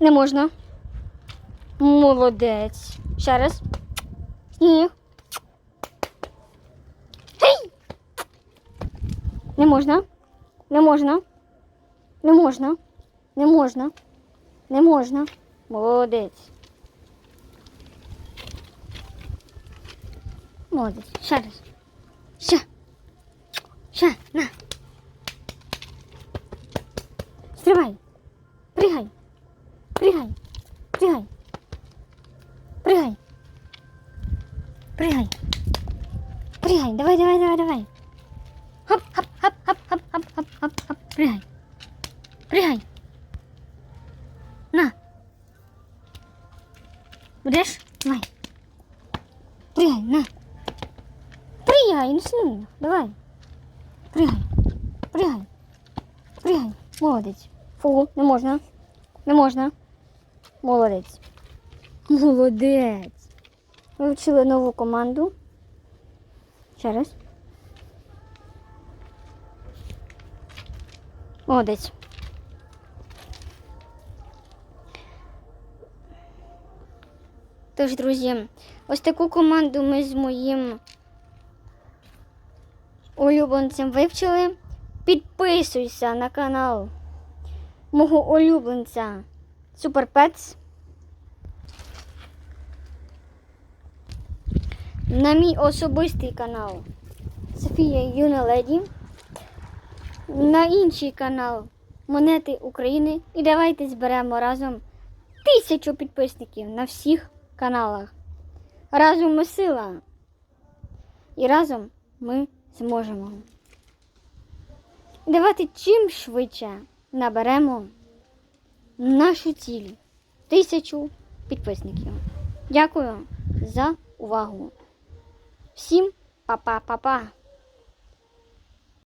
Не можна. Молодець. Ще раз. Сніг. Гей! Не можна. Не можна. Не можна. Не можна. Не можна. Молодець. Молодець. Ще раз. Ще. Ще. На. Стривай. Пригай. Пригай. Пригай. Пригай. Пригай. Пригай. Давай, давай, давай, давай. Хоп, хоп, хоп, хоп, хоп, хоп, хоп, хоп, хоп. Пригай. Пригай. На. Будеш? Давай. Пригай, на. Пригай, ну сильно. Давай. Пригай. Пригай. Пригай. Молодець. Фу, не можна. Не можна. Молодець. Молодець. Вивчили нову команду. Ще раз. Молодець. Тож, друзі, ось таку команду ми з моїм улюбленцем вивчили. Підписуйся на канал мого улюбленця Super На мій особистий канал Софія Юна Леді. На інший канал Монети України. І давайте зберемо разом тисячу підписників на всіх каналах. Разом ми сила. І разом ми зможемо. Давайте чим швидше наберемо нашу ціль тисячу підписників. Дякую за увагу. Всім па-па-па-па!